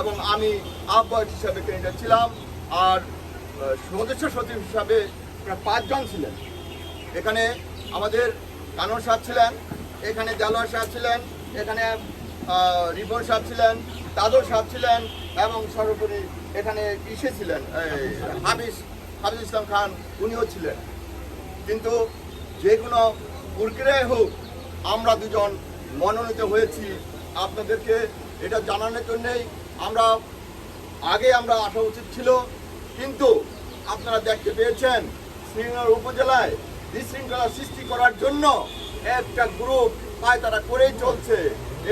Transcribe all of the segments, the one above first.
এবং আমি আহ্বায়ক হিসাবে ক্যান্ডিডেট ছিলাম আর সদস্য সচিব হিসাবে প্রায় পাঁচজন ছিলেন। এখানে আমাদের কানর সাহেব ছিলেন, এখানে জালোয়ার সাহেব ছিলেন, এখানে রিপন সাহেব ছিলেন দাদর সাহেব ছিলেন এবং সর্বোপরি এখানে ইসে ছিলেন হাফিজ হাফিজ ইসলাম খান উনিও ছিলেন। কিন্তু যে কোনো প্রক্রিয়ায় হোক, আমরা দুজন মনোনীত হয়েছি। আপনাদেরকে এটা জানানোর জন্যেই আমরা আগে আমরা আসা উচিত ছিল কিন্তু আপনারা দেখতে পেয়েছেন শ্রীনগর উপজেলায় বিশৃঙ্খলা সৃষ্টি করার জন্য একটা গ্রুপ পায় তারা করেই চলছে।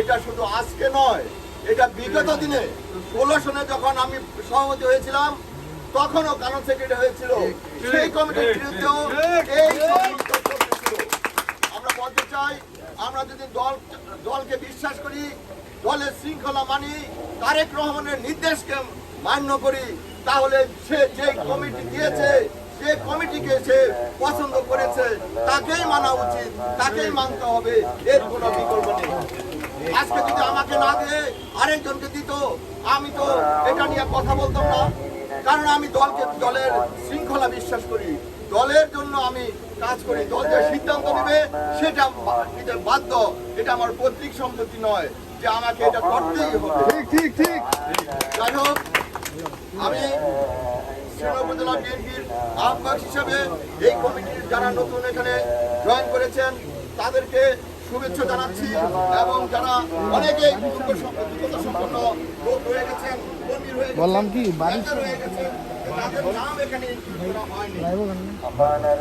এটা শুধু আজকে নয় এটা বিগত দিনে ষোলো সনে যখন আমি সভাপতি হয়েছিলাম তখনও কারণ সেক্রেটারি হয়েছিল। সেই কমিটির বিরুদ্ধেও এই সমস্যা চলতেছিল। আমরা বলতে চাই আমরা যদি দল, দলকে বিশ্বাস করি, দলের শৃঙ্খলা মানি, তারেক রহমানের নির্দেশকে মান্য করি, তাহলে সে যে কমিটি দিয়েছে, যে কমিটিকে সে পছন্দ করেছে, তাকেই মানা উচিত, তাকেই মানতে হবে, এর কোনো বিকল্প নেই। আজকে যদি আমাকে না দিয়ে আরেকজনকে দিত, আমি তো এটা নিয়ে কথা বলতাম না। কারণ আমি দলকে, দলের শৃঙ্খলা বিশ্বাস করি। দলের জন্য আমি কাজ করি দল যে সিদ্ধান্ত নেবে সেটা নিতে বাধ্য। এটা আমার পৈতৃক সম্পত্তি নয় যে আমাকে এটা করতেই হবে। ঠিক ঠিক ঠিক। যাই হোক আমি উপজেলা বিএনপির আহ্বায়ক হিসাবে এই কমিটির যারা নতুন এখানে জয়েন করেছেন তাদেরকে শুভেচ্ছা জানাচ্ছি এবং যারা অনেকেই সম্পন্ন লোক গেছেন গেছেন, বললাম কি, বাড়ি-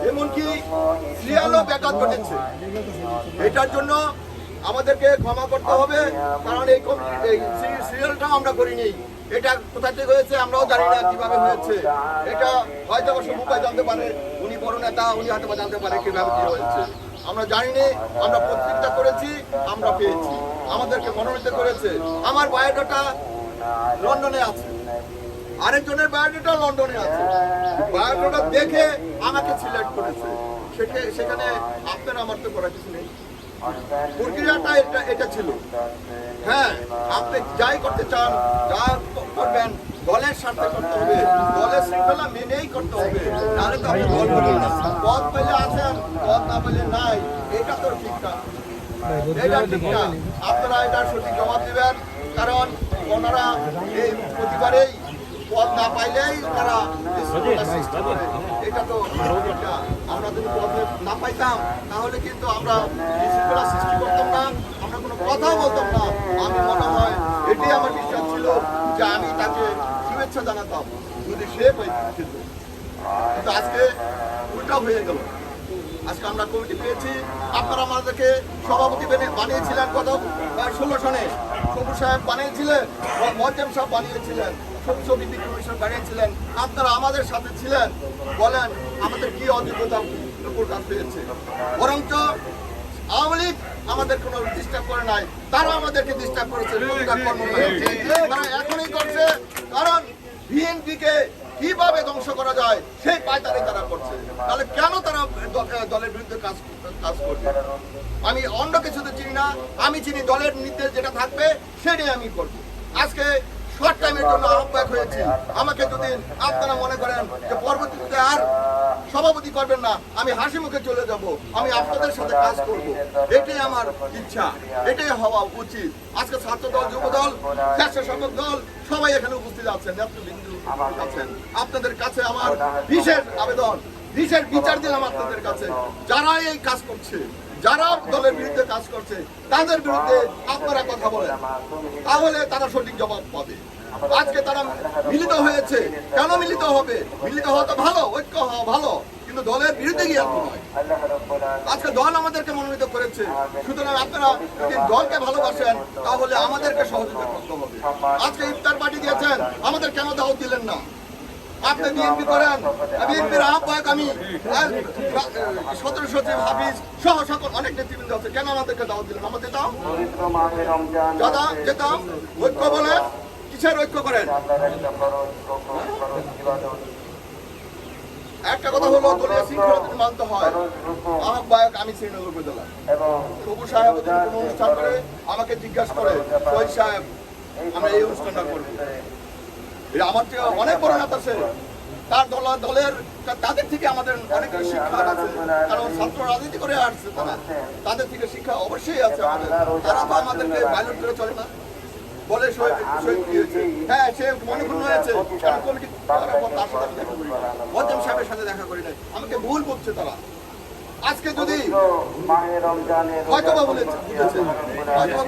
এমনকি সিরিয়ালও ব্যাঘাত ঘটেছে। এটার জন্য আমাদেরকে ক্ষমা করতে হবে, কারণ এই কম- এই সি- সিরিয়ালটাও আমরা করিনি। এটা কোথা থেকে হয়েছে আমরাও জানি না কীভাবে হয়েছে। এটা হয়তো অবশ্য মুম্বাই জানতে পারে, উনি বড় নেতা, উনি হয়তো বা জানতে পারে কীভাবে কি হয়েছে। আমরা জানিনি, আমরা প্রত্যেকটা করেছি, আমরা পেয়েছি। আমাদেরকে মনোনীত করেছে। আমার বায়োডাটা লন্ডনে আছে। আরেকজনের বায়োডাটা লন্ডনে আছে। বায়োডাটা দেখে আমাকে সিলেক্ট করেছে। সেখানে আপনার আমার তো করা কিছু নেই। প্রক্রিয়াটা এটা এটা ছিল। হ্যাঁ আপনি যাই করতে চান, যা করবেন, দলের স্বার্থে করতে হবে। দলের শৃঙ্খলা মেনেই করতে হবে। নাহলে তো আপনি দল করবেন না। পদ পেলে আছেন, পদ না পেলে নাই। এটা তো ঠিক না। এটা ঠিক আপনারা এটা সঠিক জবাব দিবেন। কারণ ওনারা এই প্রতিবারেই পদ না পাইলেই তারা এটা তো আমরা যদি পদ না পাইতাম তাহলে কিন্তু আমরা বিশৃঙ্খলা সৃষ্টি করতাম না আমরা কোনো কথাও বলতাম না। আমি মনে হয় এটাই আমার বিশ্বাস ছিল যে আমি তাকে শুভেচ্ছা জানাতাম যদি সে কিন্তু। আজকে উল্টা হয়ে গেল। আজকে আমরা কমিটি পেয়েছি। আপনারা আমাদেরকে সভাপতি বেনে- বানিয়েছিলেন কত? ষোলো সনে। সাহেব বানিয়েছিলেন মজ্জাম সাহেব বানিয়েছিলেন ছবি কমিশন বানিয়েছিলেন আপনারা আমাদের সাথে ছিলেন বলেন আমাদের কি অযোগ্যতা প্রকাশ পেয়েছে বরঞ্চ আওয়ামী লীগ আমাদের কোনো ডিস্টার্ব করে নাই তারা আমাদেরকে ডিস্টার্ব করছে কারণ বিএনপিকে কীভাবে ধ্বংস করা যায়, সেই পায়তারি তারা করছে। তাহলে কেন তারা দলের বিরুদ্ধে কাজ কাজ করবে আমি অন্য কিছুতে চিনি না, আমি চিনি দলের নির্দেশ যেটা থাকবে, সেটাই আমি করব। আজকে শর্ট টাইমের জন্য আহ্বায়ক হয়েছি। আমাকে যদি আপনারা মনে করেন যে পরবর্তীতে আর সভাপতি করবেন না, আমি হাসি মুখে চলে যাব। আমি আপনাদের সাথে কাজ করব। এটাই আমার ইচ্ছা। এটাই হওয়া উচিত। আজকে ছাত্র দল, যুব দল স্বেচ্ছাসেবক দল, সবাই এখানে উপস্থিত আছেন, নেতৃবৃন্দ আছেন। আপনাদের কাছে আমার বিশেষ আবেদন, বিশেষ বিচার দিলাম আপনাদের কাছে। যারা এই কাজ করছে যারা দলের বিরুদ্ধে কাজ করছে, তাদের বিরুদ্ধে আপনারা কথা বলেন। তাহলে তারা সঠিক জবাব পাবে। আজকে তারা মিলিত হয়েছে। কেন মিলিত হবে? মিলিত হওয়া তো ভালো, ঐক্য হওয়া ভালো, কিন্তু দলের বিরুদ্ধে গিয়ে নয়। আজকে দল আমাদেরকে মনোনীত করেছে। সুতরাং আপনারা যদি দলকে ভালোবাসেন, তাহলে আমাদেরকে সহযোগিতা করতে হবে। আজকে ইফতার পার্টি দিয়েছেন, আমাদের কেন দাওয়াত দিলেন না? আপনি বিএনপি করেন, বিএনপির আহ্বায়ক আমি সতেরো সচিব হাফিজ সহ সকল অনেক নেতৃবৃন্দ আছে। কেন আমাদেরকে দাওয়াত দিলেন? আমাদের দাও। দাদা যেতাম ঐক্য বলে কিসের ঐক্য করেন? একটা কথা হলো, দলীয় শৃঙ্খলা যদি মানতে হয়, আহ্বায়ক আমি শ্রীনগর উপজেলা সবুজ সাহেব যদি কোনো অনুষ্ঠান করে আমাকে জিজ্ঞাসা করে শহীদ সাহেব, আমরা এই অনুষ্ঠানটা করব। আমার থেকে অনেক বড় নেতা সে তার দল দলের তাদের থেকে আমাদের অনেক শিক্ষা আছে। কারণ ছাত্র রাজনীতি করে আসছে তারা। তাদের থেকে শিক্ষা অবশ্যই আছে তারা তো আমাদেরকে পাইলট করে চলে না। বলে হ্যাঁ সে মনে ক্ষুণ্ণ হয়েছে কমিটি তার সাথে দেখা করি নাই। আমাকে ভুল করছে তারা। আজকে যদি বলেছে বুঝেছে হয়তো বা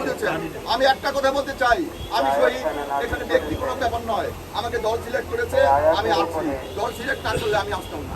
আমি একটা কথা বলতে চাই। আমি শহীদ এখানে ব্যক্তি কোনো ব্যাপার নয়। আমাকে দল সিলেক্ট করেছে আমি আসছি। দল সিলেক্ট না করলে আমি আসতাম না।